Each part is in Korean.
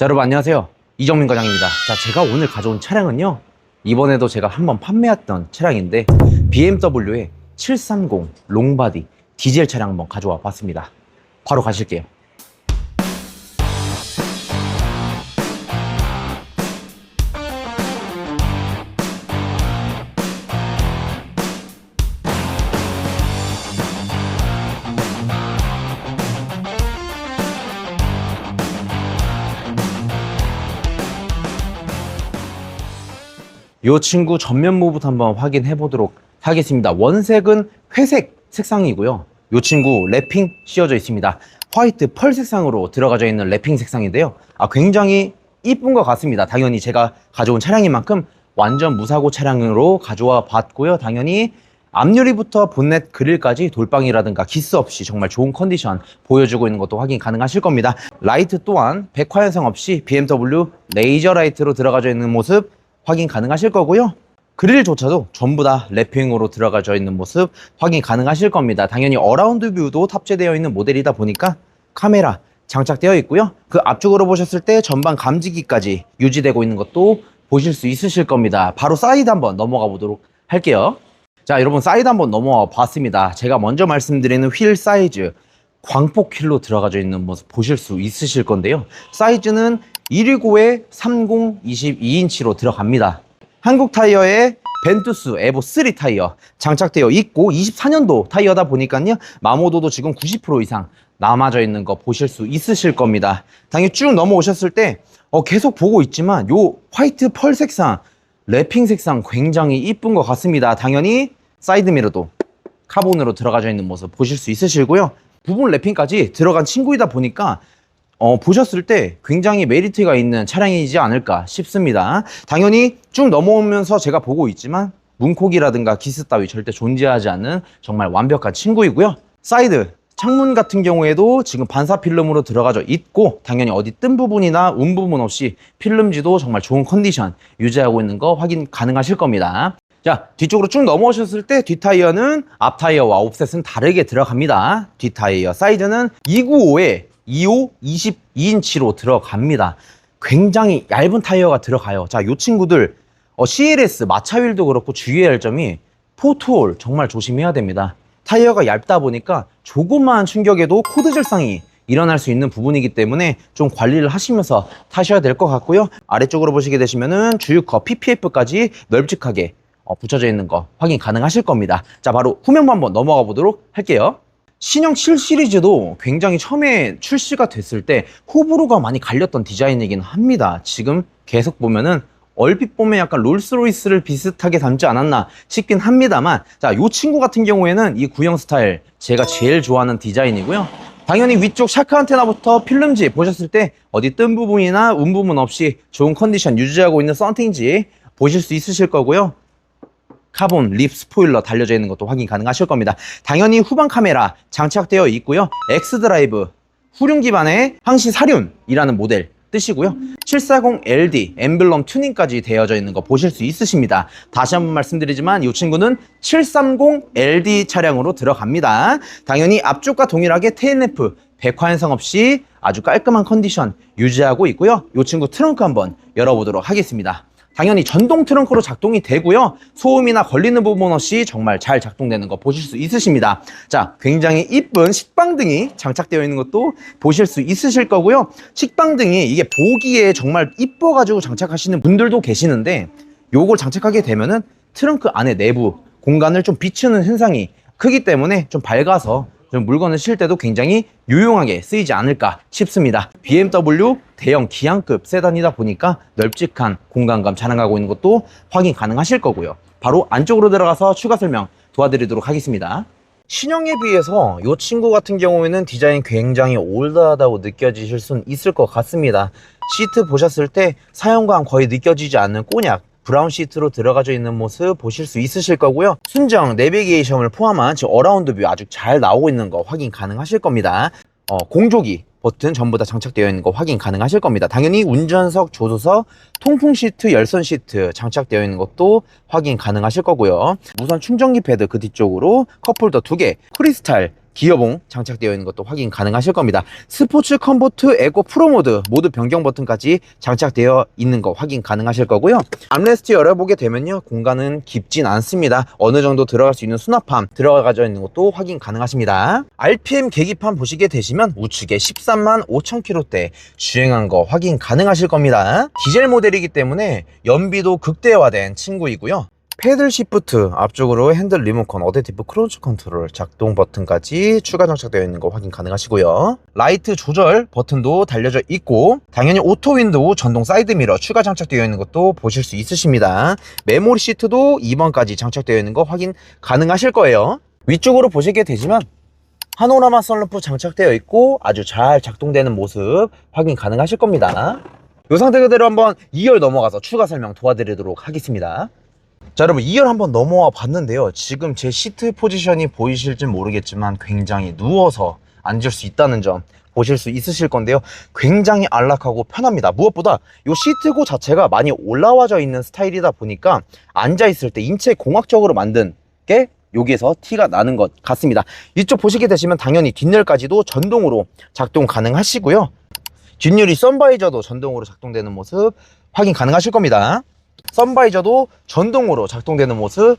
자, 여러분 안녕하세요. 이정민 과장입니다. 자, 제가 오늘 가져온 차량은요. 이번에도 제가 한번 판매했던 차량인데 BMW의 730 롱바디 디젤 차량 한번 가져와 봤습니다. 바로 가실게요. 이 친구 전면부부터 한번 확인해 보도록 하겠습니다. 원색은 회색 색상이고요. 이 친구 랩핑 씌워져 있습니다. 화이트 펄 색상으로 들어가져 있는 랩핑 색상인데요. 아, 굉장히 이쁜 것 같습니다. 당연히 제가 가져온 차량인 만큼 완전 무사고 차량으로 가져와 봤고요. 당연히 앞유리부터 본넷 그릴까지 돌방이라든가 기스 없이 정말 좋은 컨디션 보여주고 있는 것도 확인 가능하실 겁니다. 라이트 또한 백화 현상 없이 BMW 레이저 라이트로 들어가져 있는 모습 확인 가능하실 거고요. 그릴조차도 전부 다 랩핑으로 들어가져 있는 모습 확인 가능하실 겁니다. 당연히 어라운드 뷰도 탑재되어 있는 모델이다 보니까 카메라 장착되어 있고요. 그 앞쪽으로 보셨을 때 전방 감지기까지 유지되고 있는 것도 보실 수 있으실 겁니다. 바로 사이드 한번 넘어가 보도록 할게요. 자, 여러분 사이드 한번 넘어와 봤습니다. 제가 먼저 말씀드리는 휠 사이즈 광폭 휠로 들어가져 있는 모습 보실 수 있으실 건데요. 사이즈는 119에 30 22인치로 들어갑니다. 한국 타이어에 벤투스 에보 3 타이어 장착되어 있고 24년도 타이어다 보니까요. 마모도도 지금 90% 이상 남아져 있는 거 보실 수 있으실 겁니다. 당연히 쭉 넘어오셨을 때 어, 계속 보고 있지만 요 화이트 펄 색상 랩핑 색상 굉장히 이쁜 것 같습니다. 당연히 사이드미러도 카본으로 들어가져 있는 모습 보실 수 있으시고요. 부분 랩핑까지 들어간 친구이다 보니까 어, 보셨을 때 굉장히 메리트가 있는 차량이지 않을까 싶습니다. 당연히 쭉 넘어오면서 제가 보고 있지만 문콕이라든가 기스 따위 절대 존재하지 않는 정말 완벽한 친구이고요. 사이드 창문 같은 경우에도 지금 반사 필름으로 들어가져 있고 당연히 어디 뜬 부분이나 운 부분 없이 필름지도 정말 좋은 컨디션 유지하고 있는 거 확인 가능하실 겁니다. 자, 뒤쪽으로 쭉 넘어오셨을 때 뒷타이어는 앞타이어와 옵셋은 다르게 들어갑니다. 뒷타이어 사이즈는 295에 25, 22인치로 들어갑니다. 굉장히 얇은 타이어가 들어가요. 자, 요 친구들 어, CLS 마차휠도 그렇고 주의해야 할 점이 포트홀 정말 조심해야 됩니다. 타이어가 얇다 보니까 조그마한 충격에도 코드 절상이 일어날 수 있는 부분이기 때문에 좀 관리를 하시면서 타셔야 될 것 같고요. 아래쪽으로 보시게 되시면은 주유커 PPF까지 널찍하게 어, 붙여져 있는 거 확인 가능하실 겁니다. 자, 바로 후면부 한번 넘어가 보도록 할게요. 신형 7 시리즈도 굉장히 처음에 출시가 됐을 때 호불호가 많이 갈렸던 디자인이긴 합니다. 지금 계속 보면은 얼핏 보면 약간 롤스로이스를 비슷하게 담지 않았나 싶긴 합니다만 자, 요 친구 같은 경우에는 이 구형 스타일 제가 제일 좋아하는 디자인이고요. 당연히 위쪽 샤크 안테나부터 필름지 보셨을 때 어디 뜬 부분이나 운 부분 없이 좋은 컨디션 유지하고 있는 썬팅지 보실 수 있으실 거고요. 카본 립 스포일러 달려져 있는 것도 확인 가능하실 겁니다. 당연히 후방 카메라 장착되어 있고요. X드라이브 후륜 기반의 항시 사륜이라는 모델 뜻이고요. 740LD 엠블럼 튜닝까지 되어져 있는 거 보실 수 있으십니다. 다시 한번 말씀드리지만 이 친구는 730LD 차량으로 들어갑니다. 당연히 앞쪽과 동일하게 테일램프 백화 현상 없이 아주 깔끔한 컨디션 유지하고 있고요. 이 친구 트렁크 한번 열어보도록 하겠습니다. 당연히 전동 트렁크로 작동이 되고요. 소음이나 걸리는 부분 없이 정말 잘 작동되는 거 보실 수 있으십니다. 자, 굉장히 이쁜 식빵등이 장착되어 있는 것도 보실 수 있으실 거고요. 식빵등이 이게 보기에 정말 이뻐가지고 장착하시는 분들도 계시는데 요걸 장착하게 되면은 트렁크 안에 내부 공간을 좀 비추는 현상이 크기 때문에 좀 밝아서 좀 물건을 실 때도 굉장히 유용하게 쓰이지 않을까 싶습니다. BMW 대형 기항급 세단이다 보니까 널찍한 공간감 자랑하고 있는 것도 확인 가능하실 거고요. 바로 안쪽으로 들어가서 추가 설명 도와드리도록 하겠습니다. 신형에 비해서 이 친구 같은 경우에는 디자인 굉장히 올드하다고 느껴지실 수는 있을 것 같습니다. 시트 보셨을 때 사용감 거의 느껴지지 않는 꼬냑 브라운 시트로 들어가져 있는 모습 보실 수 있으실 거고요. 순정 내비게이션을 포함한 지금 어라운드 뷰 아주 잘 나오고 있는 거 확인 가능하실 겁니다. 어, 공조기 버튼 전부 다 장착되어 있는 거 확인 가능하실 겁니다. 당연히 운전석, 조수석, 통풍 시트, 열선 시트 장착되어 있는 것도 확인 가능하실 거고요. 무선 충전기 패드 그 뒤쪽으로 컵홀더 두 개, 크리스탈 기어봉 장착되어 있는 것도 확인 가능하실 겁니다. 스포츠 컴포트 에코 프로 모드 모두 변경 버튼까지 장착되어 있는 거 확인 가능하실 거고요. 암레스트 열어보게 되면요. 공간은 깊진 않습니다. 어느 정도 들어갈 수 있는 수납함 들어가져 있는 것도 확인 가능하십니다. RPM 계기판 보시게 되시면 우측에 13만 5천 킬로대 주행한 거 확인 가능하실 겁니다. 디젤 모델이기 때문에 연비도 극대화된 친구이고요. 패들 시프트 앞쪽으로 핸들 리모컨 어댑티브 크루즈 컨트롤 작동 버튼까지 추가 장착되어 있는 거 확인 가능하시고요. 라이트 조절 버튼도 달려져 있고 당연히 오토 윈도우 전동 사이드 미러 추가 장착되어 있는 것도 보실 수 있으십니다. 메모리 시트도 2번까지 장착되어 있는 거 확인 가능하실 거예요. 위쪽으로 보시게 되지만 파노라마 썬루프 장착되어 있고 아주 잘 작동되는 모습 확인 가능하실 겁니다. 이 상태 그대로 한번 2열 넘어가서 추가 설명 도와드리도록 하겠습니다 자 여러분 2열 한번 넘어와 봤는데요. 지금 제 시트 포지션이 보이실지 모르겠지만 굉장히 누워서 앉을 수 있다는 점 보실 수 있으실 건데요. 굉장히 안락하고 편합니다. 무엇보다 이 시트고 자체가 많이 올라와져 있는 스타일이다 보니까 앉아 있을 때 인체 공학적으로 만든 게 여기에서 티가 나는 것 같습니다. 이쪽 보시게 되시면 당연히 뒷열까지도 전동으로 작동 가능하시고요. 뒷유리 선바이저도 전동으로 작동되는 모습 확인 가능하실 겁니다 선바이저도 전동으로 작동되는 모습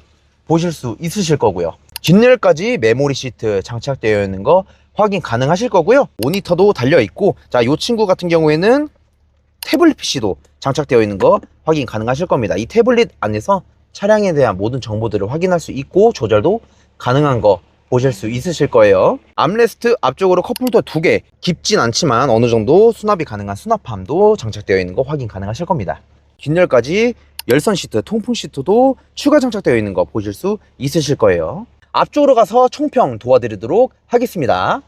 보실 수 있으실 거고요. 뒷열까지 메모리 시트 장착되어 있는 거 확인 가능하실 거고요. 모니터도 달려 있고 자, 이 친구 같은 경우에는 태블릿 PC도 장착되어 있는 거 확인 가능하실 겁니다. 이 태블릿 안에서 차량에 대한 모든 정보들을 확인할 수 있고 조절도 가능한 거 보실 수 있으실 거예요. 암레스트 앞쪽으로 컵홀더 두개 깊진 않지만 어느 정도 수납이 가능한 수납함도 장착되어 있는 거 확인 가능하실 겁니다. 뒷열까지 열선 시트, 통풍 시트도 추가 장착되어 있는 거 보실 수 있으실 거예요. 앞쪽으로 가서 총평 도와드리도록 하겠습니다.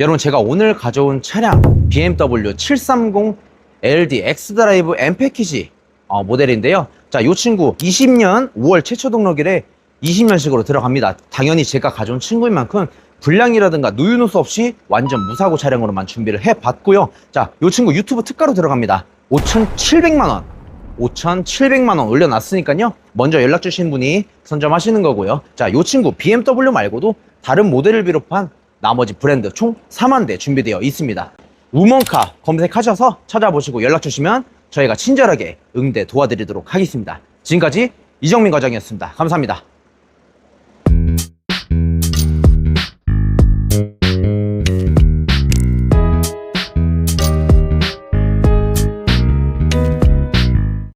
여러분 제가 오늘 가져온 차량 BMW 730 LD X드라이브 M 패키지 어, 모델인데요. 자, 이 친구 20년 5월 최초 등록일에 20년식으로 들어갑니다. 당연히 제가 가져온 친구인 만큼 불량이라든가 누유누수 없이 완전 무사고 차량으로만 준비를 해봤고요. 자, 이 친구 유튜브 특가로 들어갑니다. 5,700만 원. 5,700만 원 올려놨으니까요. 먼저 연락 주신 분이 선점하시는 거고요. 자, 이 친구 BMW 말고도 다른 모델을 비롯한 나머지 브랜드 총 4만 대 준비되어 있습니다. 우먼카 검색하셔서 찾아보시고 연락 주시면 저희가 친절하게 응대 도와드리도록 하겠습니다. 지금까지 이정민 과장이었습니다. 감사합니다.